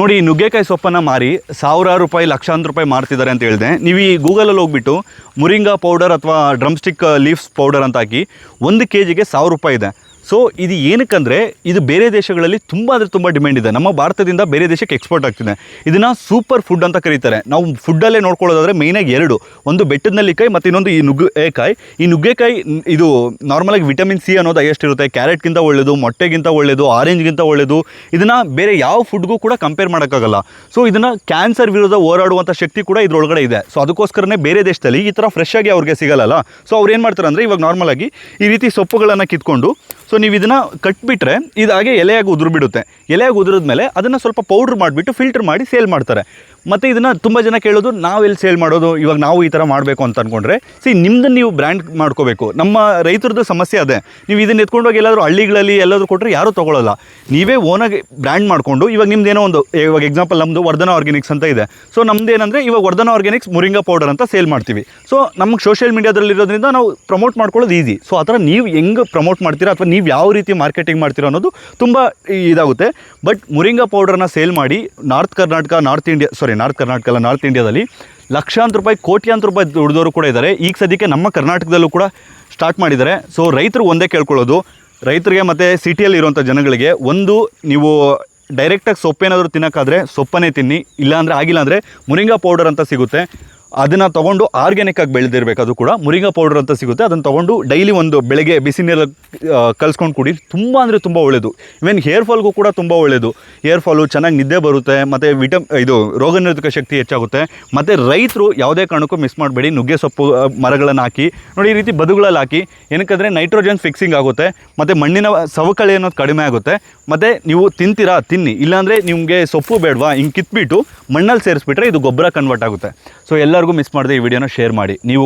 ನೋಡಿ, ಈ ನುಗ್ಗೆಕಾಯಿ ಸೊಪ್ಪನ್ನು ಮಾರಿ ಸಾವಿರಾರು ರೂಪಾಯಿ, ಲಕ್ಷಾಂತರ ರೂಪಾಯಿ ಮಾರ್ತಿದ್ದಾರೆ ಅಂತ ಹೇಳಿದೆ. ನೀವು ಈ ಗೂಗಲಲ್ಲಿ ಹೋಗ್ಬಿಟ್ಟು ಮುರಿಂಗಾ ಪೌಡರ್ ಅಥವಾ ಡ್ರಮ್ ಸ್ಟಿಕ್ ಲೀವ್ಸ್ ಪೌಡರ್ ಅಂತ ಹಾಕಿ ಒಂದು ಕೆ ಜಿಗೆ ಸಾವಿರ ರೂಪಾಯಿ ಇದೆ. ಸೊ ಇದು ಏನಕ್ಕಂದರೆ, ಇದು ಬೇರೆ ದೇಶಗಳಲ್ಲಿ ತುಂಬ ಅಂದರೆ ತುಂಬ ಡಿಮ್ಯಾಂಡ್ ಇದೆ. ನಮ್ಮ ಭಾರತದಿಂದ ಬೇರೆ ದೇಶಕ್ಕೆ ಎಕ್ಸ್ಪೋರ್ಟ್ ಆಗ್ತಿದೆ. ಇದನ್ನು ಸೂಪರ್ ಫುಡ್ ಅಂತ ಕರೀತಾರೆ. ನಾವು ಫುಡ್ಡಲ್ಲೇ ನೋಡ್ಕೊಳ್ಳೋದಾದ್ರೆ ಮೇಯ್ನಾಗಿ ಎರಡು. ಒಂದು ಬೆಟ್ಟದ ನೆಲ್ಲಿಕಾಯಿ ಮತ್ತು ಇನ್ನೊಂದು ಈ ನುಗ್ಗೆಕಾಯಿ. ಈ ನುಗ್ಗೆಕಾಯಿ, ಇದು ನಾರ್ಮಲಾಗಿ ವಿಟಮಿನ್ ಸಿ ಅನ್ನೋದು ಎಷ್ಟಿರುತ್ತೆ ಕ್ಯಾರೆಟ್ಗಿಂತ ಒಳ್ಳೆಯದು ಮೊಟ್ಟೆಗಿಂತ ಒಳ್ಳೆಯದು ಆರೆಂಜ್ಗಿಂತ ಒಳ್ಳೆಯದು ಇದನ್ನು ಬೇರೆ ಯಾವ ಫುಡ್ಗೂ ಕೂಡ ಕಂಪೇರ್ ಮಾಡೋಕ್ಕಾಗಲ್ಲ. ಸೊ ಇದನ್ನು ಕ್ಯಾನ್ಸರ್ ವಿರುದ್ಧ ಹೋರಾಡುವಂಥ ಶಕ್ತಿ ಕೂಡ ಇದರೊಳಗಡೆ ಇದೆ. ಸೊ ಅದಕ್ಕೋಸ್ಕರನೇ ಬೇರೆ ದೇಶದಲ್ಲಿ ಈ ಥರ ಫ್ರೆಶ್ ಆಗಿ ಅವ್ರಿಗೆ ಸಿಗಲ್ಲ ಸೊ ಅವ್ರು ಏನು ಮಾಡ್ತಾರೆ ಅಂದರೆ ಇವಾಗ ನಾರ್ಮಲಾಗಿ ಈ ರೀತಿ ಸೊಪ್ಪುಗಳನ್ನು ಕಿತ್ಕೊಂಡು ಸೊ ನೀವು ಇದನ್ನು ಕಟ್ಬಿಟ್ರೆ ಇದು ಹಾಗೆ ಎಲೆಯಾಗಿ ಉದುರು ಬಿಡುತ್ತೆ ಎಲೆಯಾಗಿ ಉದುರಿದ್ಮೇಲೆ ಅದನ್ನು ಸ್ವಲ್ಪ ಪೌಡ್ರ್ ಮಾಡಿಬಿಟ್ಟು ಫಿಲ್ಟರ್ ಮಾಡಿ ಸೇಲ್ ಮಾಡ್ತಾರೆ. ಮತ್ತು ಇದನ್ನು ತುಂಬ ಜನ ಕೇಳೋದು ನಾವು ಎಲ್ಲಿ ಸೇಲ್ ಮಾಡೋದು, ಇವಾಗ ನಾವು ಈ ಥರ ಮಾಡಬೇಕು ಅಂತ ಅಂದ್ಕೊಂಡ್ರೆ ಸಿ ನಿಮ್ಮದನ್ನು ನೀವು ಬ್ರ್ಯಾಂಡ್ ಮಾಡ್ಕೋಬೇಕು. ನಮ್ಮ ರೈತರದ್ದು ಸಮಸ್ಯೆ ಅದೇ. ನೀವು ಇದನ್ನ ಎತ್ಕೊಂಡೋಗಿ ಎಲ್ಲಾದರೂ ಹಳ್ಳಿಗಳಲ್ಲಿ ಎಲ್ಲಾದರೂ ಕೊಟ್ಟರೆ ಯಾರೂ ತೊಗೊಳ್ಳಲ್ಲ ನೀವೇ ಓನಾಗಿ ಬ್ರ್ಯಾಂಡ್ ಮಾಡಿಕೊಂಡು, ಇವಾಗ ನಿಮ್ದು ಏನೋ ಒಂದು, ಇವಾಗ ಎಕ್ಸಾಂಪಲ್ ನಮ್ಮದು ವರ್ಧನ ಆರ್ಗ್ಯಾನಿಕ್ಸ್ ಅಂತ ಇದೆ. ಸೊ ಏನಂದರೆ ಇವಾಗ ವರ್ಧನ ಆರ್ಗ್ಯಾನಿಕ್ಸ್ ಮುರಿಂಗಾ ಪೌಡರ್ ಅಂತ ಸೇಲ್ ಮಾಡ್ತೀವಿ. ಸೊ ನಮಗೆ ಸೋಷಿಯಲ್ ಮೀಡಿಯಾದಲ್ಲಿ ಇರೋದ್ರಿಂದ ನಾವು ಪ್ರಮೋಟ್ ಮಾಡ್ಕೊಳ್ಳೋದು ಈಸಿ ಸೊ ಆ ಥರ ನೀವು ಹೆಂಗೆ ಪ್ರಮೋಟ್ ಮಾಡ್ತೀರಾ ಅಥವಾ ನೀವು ಯಾವ ರೀತಿ ಮಾರ್ಕೆಟಿಂಗ್ ಮಾಡ್ತೀರಾ ಅನ್ನೋದು ತುಂಬ ಇದಾಗುತ್ತೆ. ಬಟ್ ಮುರಿಂಗಾ ಪೌಡರ್ನ ಸೇಲ್ ಮಾಡಿ north Karnataka north India sorry north Karnataka ಅಲ್ಲ, ನಾರ್ತ್ ಇಂಡಿಯಾದಲ್ಲಿ ಲಕ್ಷಾಂತರ ರೂಪಾಯಿ, ಕೋಟ್ಯಾಂತರ ರೂಪಾಯಿ ದುಡಿದವರು ಕೂಡ ಇದ್ದಾರೆ. ಈಗ ಸದ್ಯಕ್ಕೆ ನಮ್ಮ ಕರ್ನಾಟಕದಲ್ಲೂ ಕೂಡ ಸ್ಟಾರ್ಟ್ ಮಾಡಿದ್ದಾರೆ. ಸೊ ರೈತರು ಒಂದೇ ಕೇಳ್ಕೊಳ್ಳೋದು. ರೈತರಿಗೆ ಮತ್ತು ಸಿಟಿಯಲ್ಲಿ ಇರುವಂಥ ಜನಗಳಿಗೆ ಒಂದು, ನೀವು ಡೈರೆಕ್ಟಾಗಿ ಸೊಪ್ಪೇನಾದರೂ ತಿನ್ನೋಕ್ಕಾದ್ರೆ ಸೊಪ್ಪನ್ನೇ ತಿನ್ನಿ, ಇಲ್ಲಾಂದರೆ ಆಗಿಲ್ಲ ಅಂದರೆ ಮುರಿಂಗಾ ಪೌಡರ್ ಅಂತ ಸಿಗುತ್ತೆ. ಅದನ್ನು ತೊಗೊಂಡು ಆರ್ಗ್ಯಾನಿಕ್ಕಾಗಿ ಬೆಳೆದಿರಬೇಕು. ಅದು ಕೂಡ ಮುರಿಂಗಾ ಪೌಡರ್ ಅಂತ ಸಿಗುತ್ತೆ. ಅದನ್ನು ತೊಗೊಂಡು ಡೈಲಿ ಒಂದು ಬೆಳಗ್ಗೆ ಬಿಸಿ ನೀರಲ್ಲಿ ಕಲ್ಸ್ಕೊಂಡು ಕುಡಿ. ತುಂಬ ಅಂದರೆ ತುಂಬ ಒಳ್ಳೆಯದು ಇವನ್ ಹೇರ್ ಫಾಲ್ಗೂ ಕೂಡ ತುಂಬ ಒಳ್ಳೆಯದು ಹೇರ್ ಫಾಲು ಚೆನ್ನಾಗಿ ನಿದ್ದೆ ಬರುತ್ತೆ. ಮತ್ತು ವಿಟಮ್ ಇದು ರೋಗ ನಿರೋಧಕ ಶಕ್ತಿ ಹೆಚ್ಚಾಗುತ್ತೆ. ಮತ್ತು ರೈತರು ಯಾವುದೇ ಕಾರಣಕ್ಕೂ ಮಿಸ್ ಮಾಡಬೇಡಿ. ನುಗ್ಗೆ ಸೊಪ್ಪು ಮರಗಳನ್ನು ಹಾಕಿ. ನೋಡಿ, ಈ ರೀತಿ ಬದುಗಳಲ್ಲಿ ಹಾಕಿ. ಏನಕ್ಕಂದರೆ ನೈಟ್ರೋಜನ್ ಫಿಕ್ಸಿಂಗ್ ಆಗುತ್ತೆ. ಮತ್ತು ಮಣ್ಣಿನ ಸವಕಳಿ ಅನ್ನೋದು ಕಡಿಮೆ ಆಗುತ್ತೆ. ಮತ್ತು ನೀವು ತಿಂತೀರಾ? ತಿನ್ನಿ. ಇಲ್ಲಾಂದರೆ ನಿಮಗೆ ಸೊಪ್ಪು ಬೇಡವಾ? ಹಿಂಗೆ ಕಿತ್ಬಿಟ್ಟು ಮಣ್ಣಲ್ಲಿ ಸೇರಿಸ್ಬಿಟ್ರೆ ಇದು ಗೊಬ್ಬರ ಕನ್ವರ್ಟ್ ಆಗುತ್ತೆ. ಸೊ ಎಲ್ಲರಿಗೂ ಮಿಸ್ ಮಾಡದೆ ಈ ವಿಡಿಯೋನ ಶೇರ್ ಮಾಡಿ. ನೀವು